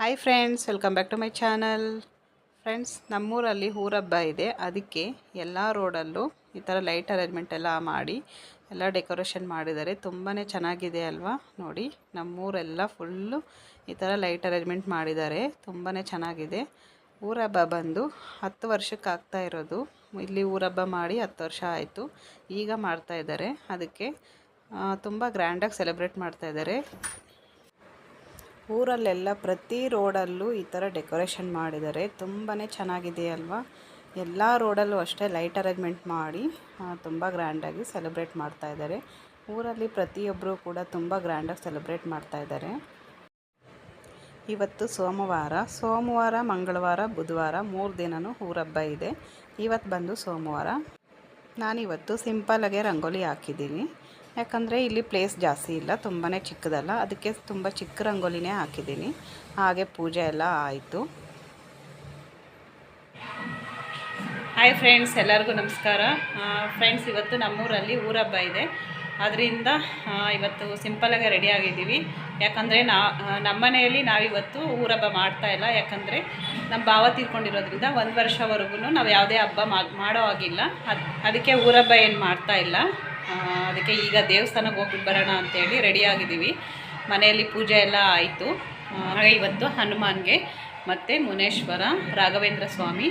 Hi friends welcome back to my channel friends ನಮ್ಮೂರಲ್ಲಿ ಊರಬ್ಬ ಇದೆ. ಅದಕ್ಕೆ ಎಲ್ಲ ರೋಡಲ್ಲೂ ಈ ಥರ ಲೈಟ್ ಅರೇಂಜ್ಮೆಂಟ್ ಎಲ್ಲ ಮಾಡಿ, ಎಲ್ಲ ಡೆಕೋರೇಷನ್ ಮಾಡಿದ್ದಾರೆ. ತುಂಬಾ ಚೆನ್ನಾಗಿದೆ ಅಲ್ವಾ? ನೋಡಿ, ನಮ್ಮೂರೆಲ್ಲ ಫುಲ್ಲು ಈ ಥರ ಲೈಟ್ ಅರೇಂಜ್ಮೆಂಟ್ ಮಾಡಿದ್ದಾರೆ. ತುಂಬಾ ಚೆನ್ನಾಗಿದೆ. ಊರಬ್ಬ ಬಂದು ಹತ್ತು ವರ್ಷಕ್ಕೆ ಆಗ್ತಾ ಇರೋದು. ಇಲ್ಲಿ ಊರಬ್ಬ ಮಾಡಿ ಹತ್ತು ವರ್ಷ ಆಯಿತು. ಈಗ ಮಾಡ್ತಾ ಇದ್ದಾರೆ. ಅದಕ್ಕೆ ತುಂಬ ಗ್ರ್ಯಾಂಡಾಗಿ ಸೆಲೆಬ್ರೇಟ್ ಮಾಡ್ತಾ ಇದ್ದಾರೆ. ಊರಲ್ಲೆಲ್ಲ ಪ್ರತಿ ರೋಡಲ್ಲೂ ಈ ಥರ ಡೆಕೋರೇಷನ್ ಮಾಡಿದ್ದಾರೆ. ತುಂಬಾ ಚೆನ್ನಾಗಿದೆ ಅಲ್ವಾ? ಎಲ್ಲ ರೋಡಲ್ಲೂ ಅಷ್ಟೇ ಲೈಟ್ ಅರೇಂಜ್ಮೆಂಟ್ ಮಾಡಿ ತುಂಬ ಗ್ರ್ಯಾಂಡಾಗಿ ಸೆಲೆಬ್ರೇಟ್ ಮಾಡ್ತಾ ಇದ್ದಾರೆ. ಊರಲ್ಲಿ ಪ್ರತಿಯೊಬ್ಬರು ಕೂಡ ತುಂಬ ಗ್ರ್ಯಾಂಡಾಗಿ ಸೆಲೆಬ್ರೇಟ್ ಮಾಡ್ತಾ ಇದ್ದಾರೆ. ಇವತ್ತು ಸೋಮವಾರ ಸೋಮವಾರ, ಮಂಗಳವಾರ, ಬುಧವಾರ ಮೂರು ದಿನವೂ ಊರಬ್ಬ ಇದೆ. ಇವತ್ತು ಬಂದು ಸೋಮವಾರ. ನಾನಿವತ್ತು ಸಿಂಪಲಾಗೆ ರಂಗೋಲಿ ಹಾಕಿದ್ದೀನಿ. ಯಾಕಂದರೆ ಇಲ್ಲಿ ಪ್ಲೇಸ್ ಜಾಸ್ತಿ ಇಲ್ಲ ತುಂಬಾ ಚಿಕ್ಕದಲ್ಲ. ಅದಕ್ಕೆ ತುಂಬ ಚಿಕ್ಕ ರಂಗೋಲಿನೇ ಹಾಕಿದ್ದೀನಿ. ಹಾಗೆ ಪೂಜೆ ಎಲ್ಲ ಆಯಿತು. ಹಾಯ್ ಫ್ರೆಂಡ್ಸ್ ಎಲ್ಲರಿಗೂ ನಮಸ್ಕಾರ. ಫ್ರೆಂಡ್ಸ್ ಇವತ್ತು ನಮ್ಮೂರಲ್ಲಿ ಊರಬ್ಬ ಇದೆ. ಅದರಿಂದ ಇವತ್ತು ಸಿಂಪಲಾಗಿ ರೆಡಿ ಆಗಿದ್ದೀವಿ. ಯಾಕಂದರೆ ನಾ ನಮ್ಮನೆಯಲ್ಲಿ ನಾವಿವತ್ತು ಊರಬ್ಬ ಮಾಡ್ತಾ ಇಲ್ಲ. ಯಾಕಂದರೆ ನಮ್ಮ ಭಾವ ತೀರ್ಕೊಂಡಿರೋದ್ರಿಂದ ಒಂದು ವರ್ಷವರೆಗೂ ನಾವು ಯಾವುದೇ ಹಬ್ಬ ಮಾಡೋ ಆಗಿಲ್ಲ ಅದು, ಅದಕ್ಕೆ ಊರಬ್ಬ ಏನು ಮಾಡ್ತಾ ಇಲ್ಲ. ಅದಕ್ಕೆ ಈಗ ದೇವಸ್ಥಾನಕ್ಕೆ ಹೋಗ್ಬಿಟ್ಟು ಬರೋಣ ಅಂತೇಳಿ ರೆಡಿಯಾಗಿದ್ದೀವಿ ಮನೆಯಲ್ಲಿ ಪೂಜೆ ಎಲ್ಲ ಆಯಿತು. ಇವತ್ತು ಹನುಮಾನ್ಗೆ ಮತ್ತು ಮುನೇಶ್ವರ, ರಾಘವೇಂದ್ರ ಸ್ವಾಮಿ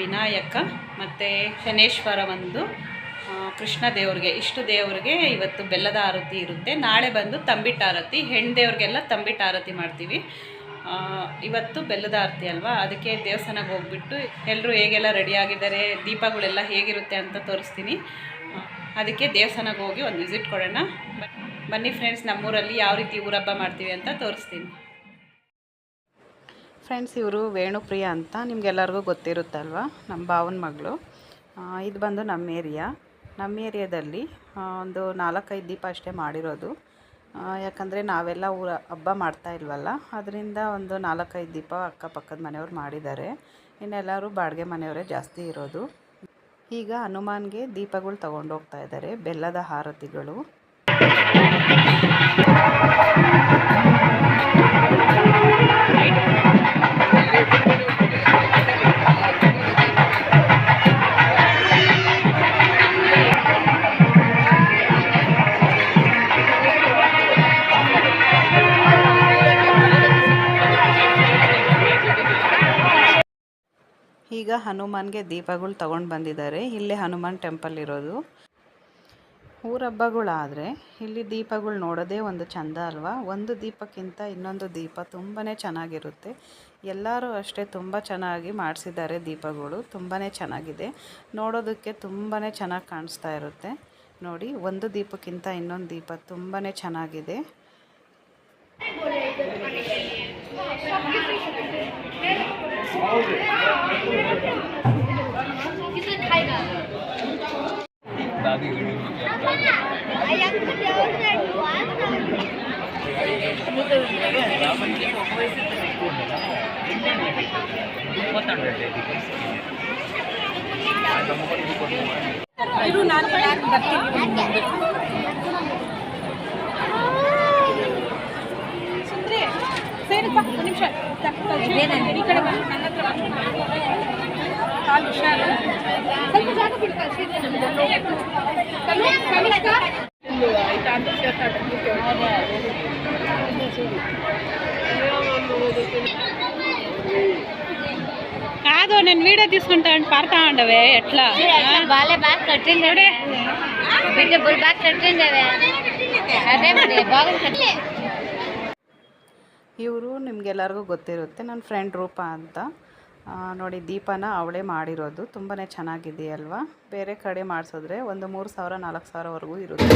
ವಿನಾಯಕ ಮತ್ತು ಶನೇಶ್ವರ ಒಂದು ಕೃಷ್ಣ ದೇವ್ರಿಗೆ. ಇಷ್ಟು ದೇವ್ರಿಗೆ ಇವತ್ತು ಬೆಲ್ಲದ ಆರತಿ ಇರುತ್ತೆ. ನಾಳೆ ಬಂದು ತಂಬಿಟ್ಟು ಆರತಿ, ಹೆಣ್ಣು ದೇವ್ರಿಗೆಲ್ಲ ತಂಬಿಟ್ಟು ಆರತಿ ಮಾಡ್ತೀವಿ. ಇವತ್ತು ಬೆಲ್ಲದ ಆರತಿ ಅಲ್ವಾ? ಅದಕ್ಕೆ ದೇವಸ್ಥಾನಕ್ಕೆ ಹೋಗ್ಬಿಟ್ಟು ಎಲ್ಲರೂ ಹೇಗೆಲ್ಲ ರೆಡಿಯಾಗಿದ್ದಾರೆ ದೀಪಗಳೆಲ್ಲ ಹೇಗಿರುತ್ತೆ ಅಂತ ತೋರಿಸ್ತೀನಿ. ಅದಕ್ಕೆ ದೇವಸ್ಥಾನಕ್ಕೆ ಹೋಗಿ ಒಂದು ವಿಸಿಟ್ ಕೊಡೋಣ. ಬನ್ನಿ ಫ್ರೆಂಡ್ಸ್, ನಮ್ಮೂರಲ್ಲಿ ಯಾವ ರೀತಿ ಊರಬ್ಬ ಮಾಡ್ತೀವಿ ಅಂತ ತೋರಿಸ್ತೀನಿ. ಫ್ರೆಂಡ್ಸ್, ಇವರು ವೇಣುಪ್ರಿಯ ಅಂತ. ನಿಮಗೆಲ್ಲರಿಗೂ ಗೊತ್ತಿರುತ್ತಲ್ವ? ನಮ್ಮ ಭಾವನ ಮಗಳು. ಇದು ಬಂದು ನಮ್ಮ ಏರಿಯಾ. ನಮ್ಮ ಏರಿಯಾದಲ್ಲಿ ಒಂದು ನಾಲ್ಕೈದು ದೀಪ ಅಷ್ಟೇ ಮಾಡಿರೋದು. ಯಾಕಂದರೆ ನಾವೆಲ್ಲ ಊರ ಹಬ್ಬ ಮಾಡ್ತಾ ಇಲ್ವಲ್ಲ? ಅದರಿಂದ ಒಂದು ನಾಲ್ಕೈದು ದೀಪ ಅಕ್ಕಪಕ್ಕದ ಮನೆಯವ್ರು ಮಾಡಿದ್ದಾರೆ. ಇನ್ನೆಲ್ಲರೂ ಬಾಡಿಗೆ ಮನೆಯವರೇ ಜಾಸ್ತಿ ಇರೋದು. ಈಗ ಹನುಮಾನ್ಗೆ ದೀಪಗಳು ತಗೊಂಡು ಹೋಗ್ತಾ ಇದ್ದಾರೆ ಬೆಲ್ಲದ ಹಾರತಿಗಳು. ಈಗ ಹನುಮಾನ್ಗೆ ದೀಪಗಳು ತಗೊಂಡು ಬಂದಿದ್ದಾರೆ. ಇಲ್ಲಿ ಹನುಮಾನ್ ಟೆಂಪಲ್ ಇರೋದು. ಊರಬ್ಬಗಳಾದರೆ ಇಲ್ಲಿ ದೀಪಗಳು ನೋಡೋದೇ ಒಂದು ಚಂದ ಅಲ್ವಾ? ಒಂದು ದೀಪಕ್ಕಿಂತ ಇನ್ನೊಂದು ದೀಪ ತುಂಬಾ ಚೆನ್ನಾಗಿರುತ್ತೆ. ಎಲ್ಲರೂ ಅಷ್ಟೇ ತುಂಬ ಚೆನ್ನಾಗಿ ಮಾಡಿಸಿದ್ದಾರೆ ದೀಪಗಳು. ತುಂಬಾ ಚೆನ್ನಾಗಿದೆ. ನೋಡೋದಕ್ಕೆ ತುಂಬಾ ಚೆನ್ನಾಗಿ ಕಾಣಿಸ್ತಾ ಇರುತ್ತೆ. ನೋಡಿ, ಒಂದು ದೀಪಕ್ಕಿಂತ ಇನ್ನೊಂದು ದೀಪ ತುಂಬಾ ಚೆನ್ನಾಗಿದೆ. ಇರು ನಾನು ಬರ್ತೀನಿ కాదు నేను వీడియో తీసుకుంటా పడతా ఉండవే ఎట్లా? వాళ్ళే బ్యాగ్ కట్టింది బిడ్డ బ్యాగ్ కట్టిండవే అదే బాగా ಇವರು ನಿಮಗೆಲ್ಲರಿಗೂ ಗೊತ್ತಿರುತ್ತೆ. ನನ್ನ ಫ್ರೆಂಡ್ ರೂಪ ಅಂತ. ನೋಡಿ ದೀಪನ ಅವಳೇ ಮಾಡಿರೋದು. ತುಂಬಾ ಚೆನ್ನಾಗಿದೆಯಲ್ವಾ? ಬೇರೆ ಕಡೆ ಮಾಡಿಸಿದ್ರೆ ಒಂದು ಮೂರು ಸಾವಿರ, ನಾಲ್ಕು ಸಾವಿರವರೆಗೂ ಇರುತ್ತೆ.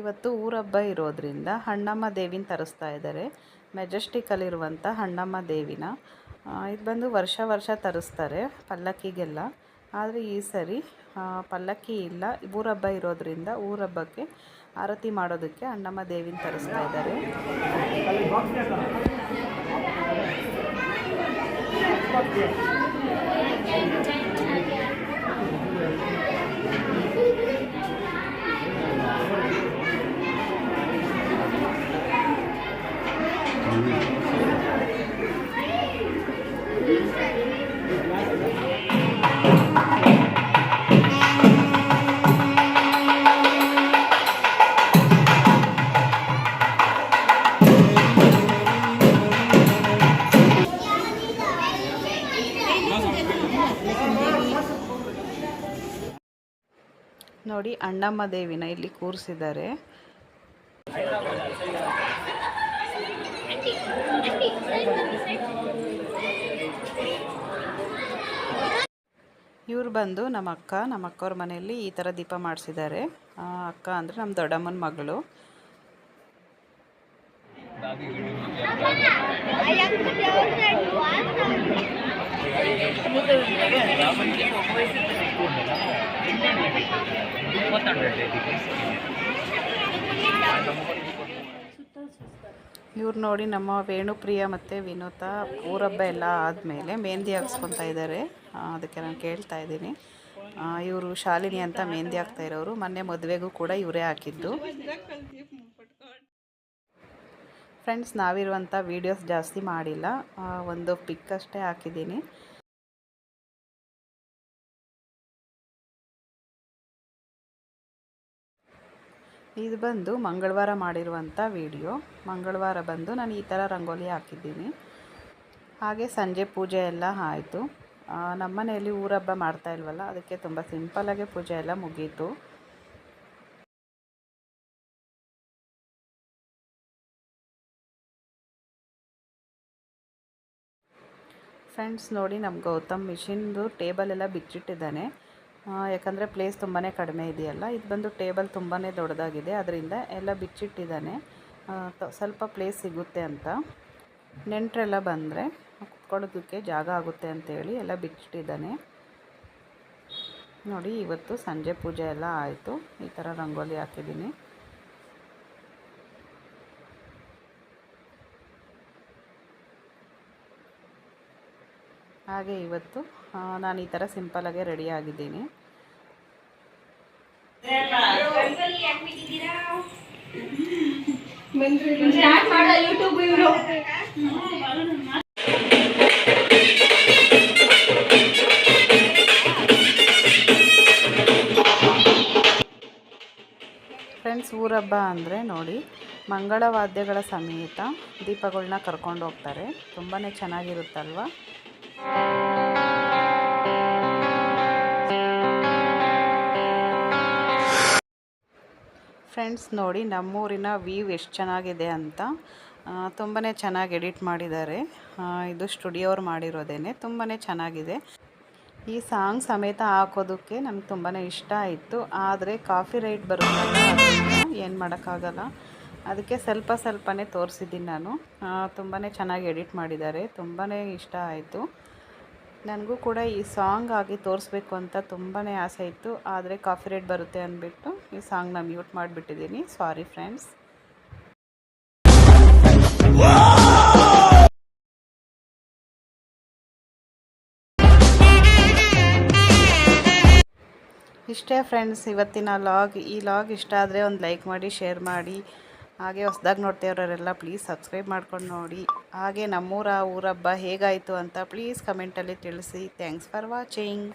ಇವತ್ತು ಊರಬ್ಬ ಇರೋದ್ರಿಂದ ಹಣ್ಣಮ್ಮ ದೇವಿನ ತರಿಸ್ತಾ ಇದ್ದಾರೆ. ಮೆಜೆಸ್ಟಿಕಲ್ಲಿರುವಂಥ ಹಣ್ಣಮ್ಮ ದೇವಿನ. ಇದು ಬಂದು ವರ್ಷ ವರ್ಷ ತರಿಸ್ತಾರೆ ಪಲ್ಲಕ್ಕಿಗೆಲ್ಲ. ಆದರೆ ಈ ಸರಿ ಪಲ್ಲಕ್ಕಿ ಇಲ್ಲ. ಊರಬ್ಬ ಇರೋದ್ರಿಂದ ಊರಬ್ಬಕ್ಕೆ ಆರತಿ ಮಾಡೋದಕ್ಕೆ ಅಣ್ಣಮ್ಮ ದೇವಿನ ತರಿಸ್ತಾ ಇದ್ದಾರೆ. ನೋಡಿ ಅಣ್ಣಮ್ಮ ದೇವಿನ ಇಲ್ಲಿ ಕೂರಿಸಿದ್ದಾರೆ. ಇವ್ರು ಬಂದು ನಮ್ಮ ಅಕ್ಕ, ನಮ್ಮ ಅಕ್ಕವ್ರ ಮನೆಯಲ್ಲಿ ಈ ಥರ ದೀಪ ಮಾಡಿಸಿದ್ದಾರೆ. ಅಕ್ಕ ಅಂದರೆ ನಮ್ಮ ದೊಡ್ಡಮ್ಮನ ಮಗಳು. ಇವ್ರು ನೋಡಿ ನಮ್ಮ ವೇಣುಪ್ರಿಯ ಮತ್ತು ವಿನೋತ ಊರಬ್ಬ ಎಲ್ಲ ಆದಮೇಲೆ ಮೆಹಂದಿ ಹಾಕ್ಸ್ಕೊತಾ ಇದ್ದಾರೆ ಅದಕ್ಕೆ ನಾನು ಕೇಳ್ತಾ ಇದ್ದೀನಿ. ಇವರು ಶಾಲಿನಿ ಅಂತ ಮೆಹಂದಿ ಹಾಕ್ತಾ ಇರೋರು. ಮೊನ್ನೆ ಮದುವೆಗೂ ಕೂಡ ಇವರೇ ಹಾಕಿದ್ದು. ಫ್ರೆಂಡ್ಸ್, ನಾವಿರುವಂಥ ವೀಡಿಯೋಸ್ ಜಾಸ್ತಿ ಮಾಡಿಲ್ಲ. ಒಂದು ಪಿಕ್ ಅಷ್ಟೇ ಹಾಕಿದ್ದೀನಿ. ಇದು ಬಂದು ಮಂಗಳವಾರ ಮಾಡಿರುವಂಥ ವಿಡಿಯೋ ಮಂಗಳವಾರ ಬಂದು ನಾನು ಈ ಥರ ರಂಗೋಲಿ ಹಾಕಿದ್ದೀನಿ. ಹಾಗೆ ಸಂಜೆ ಪೂಜೆ ಎಲ್ಲ ಆಯಿತು. ನಮ್ಮನೆಯಲ್ಲಿ ಊರಬ್ಬ ಮಾಡ್ತಾ ಇಲ್ವಲ್ಲ, ಅದಕ್ಕೆ ತುಂಬ ಸಿಂಪಲಾಗೆ ಪೂಜೆ ಎಲ್ಲ ಮುಗೀತು. ಫ್ರೆಂಡ್ಸ್ ನೋಡಿ ನಮ್ಮ ಗೌತಮ್ ಮಿಷಿನ್ದು ಟೇಬಲ್ ಎಲ್ಲ ಬಿಚ್ಚಿಟ್ಟಿದ್ದಾನೆ. ಯಾಕಂದರೆ ಪ್ಲೇಸ್ ತುಂಬಾ ಕಡಿಮೆ ಇದೆಯಲ್ಲ, ಇದು ಬಂದು ಟೇಬಲ್ ತುಂಬಾ ದೊಡ್ಡದಾಗಿದೆ, ಅದರಿಂದ ಎಲ್ಲ ಬಿಚ್ಚಿಟ್ಟಿದ್ದಾನೆ. ಸ್ವಲ್ಪ ಪ್ಲೇಸ್ ಸಿಗುತ್ತೆ ಅಂತ. ನೆಂಟರೆಲ್ಲ ಬಂದರೆ ಕುತ್ಕೊಳ್ಳೋದಕ್ಕೆ ಜಾಗ ಆಗುತ್ತೆ ಅಂತೇಳಿ ಎಲ್ಲ ಬಿಚ್ಚಿಟ್ಟಿದ್ದಾನೆ. ನೋಡಿ, ಇವತ್ತು ಸಂಜೆ ಪೂಜೆ ಎಲ್ಲ ಆಯಿತು. ಈ ಥರ ರಂಗೋಲಿ ಹಾಕಿದ್ದೀನಿ. ಹಾಗೆ ಇವತ್ತು ನಾನು ಈ ಥರ ಸಿಂಪಲಾಗೆ ರೆಡಿ ಆಗಿದ್ದೀನಿ. ಫ್ರೆಂಡ್ಸ್ ಊರಬ್ಬ ಅಂದರೆ ನೋಡಿ ಮಂಗಳವಾದ್ಯಗಳ ಸಮೇತ ದೀಪಗಳನ್ನ ಕರ್ಕೊಂಡು ಹೋಗ್ತಾರೆ. ತುಂಬಾ ಚೆನ್ನಾಗಿರುತ್ತಲ್ವ? ಫ್ರೆಂಡ್ಸ್ ನೋಡಿ, ನಮ್ಮೂರಿನ ವ್ಯೂ ಎಷ್ಟು ಚೆನ್ನಾಗಿದೆ ಅಂತ ತುಂಬಾ ಚೆನ್ನಾಗಿ ಎಡಿಟ್ ಮಾಡಿದ್ದಾರೆ. ಇದು ಸ್ಟುಡಿಯೋರು ಮಾಡಿರೋದೇನೆ ತುಂಬಾ ಚೆನ್ನಾಗಿದೆ. ಈ ಸಾಂಗ್ ಸಮೇತ ಹಾಕೋದಕ್ಕೆ ನಮ್ಗೆ ತುಂಬಾ ಇಷ್ಟ ಆಯಿತು. ಆದರೆ ಕಾಫಿ ರೈಟ್ ಬರುತ್ತೆ ಏನು ಮಾಡೋಕ್ಕಾಗಲ್ಲ. ಅದಕ್ಕೆ ಸ್ವಲ್ಪ ಸ್ವಲ್ಪನೇ ತೋರಿಸಿದ್ದೀನಿ ನಾನು. ತುಂಬಾ ಚೆನ್ನಾಗಿ ಎಡಿಟ್ ಮಾಡಿದ್ದಾರೆ. ತುಂಬಾ ಇಷ್ಟ ಆಯಿತು. ನನಗೂ ಕೂಡ ಈ ಸಾಂಗ್ ಆಗಿ ತೋರಿಸ್ಬೇಕು ಅಂತ ತುಂಬಾ ಆಸೆ ಇತ್ತು. ಆದರೆ ಕಾಫಿ ರೇಟ್ ಬರುತ್ತೆ ಅಂದ್ಬಿಟ್ಟು ಈ ಸಾಂಗ್ನ ಮ್ಯೂಟ್ ಮಾಡಿಬಿಟ್ಟಿದ್ದೀನಿ. ಸಾರಿ ಫ್ರೆಂಡ್ಸ್ ಇಷ್ಟೇ ಫ್ರೆಂಡ್ಸ್ ಇವತ್ತಿನ ಲಾಗ್ ಈ ಲಾಗ್ ಇಷ್ಟ ಆದರೆ ಒಂದು ಲೈಕ್ ಮಾಡಿ ಶೇರ್ ಮಾಡಿ. ಹಾಗೆ ಹೊಸ್ದಾಗಿ ನೋಡ್ತೇವ್ರವರೆಲ್ಲ ಪ್ಲೀಸ್ ಸಬ್ಸ್ಕ್ರೈಬ್ ಮಾಡ್ಕೊಂಡು ನೋಡಿ. ಹಾಗೆ ನಮ್ಮೂರ ಊರಬ್ಬ ಹೇಗಾಯಿತು ಅಂತ ಪ್ಲೀಸ್ ಕಮೆಂಟಲ್ಲಿ ತಿಳಿಸಿ. Thanks for watching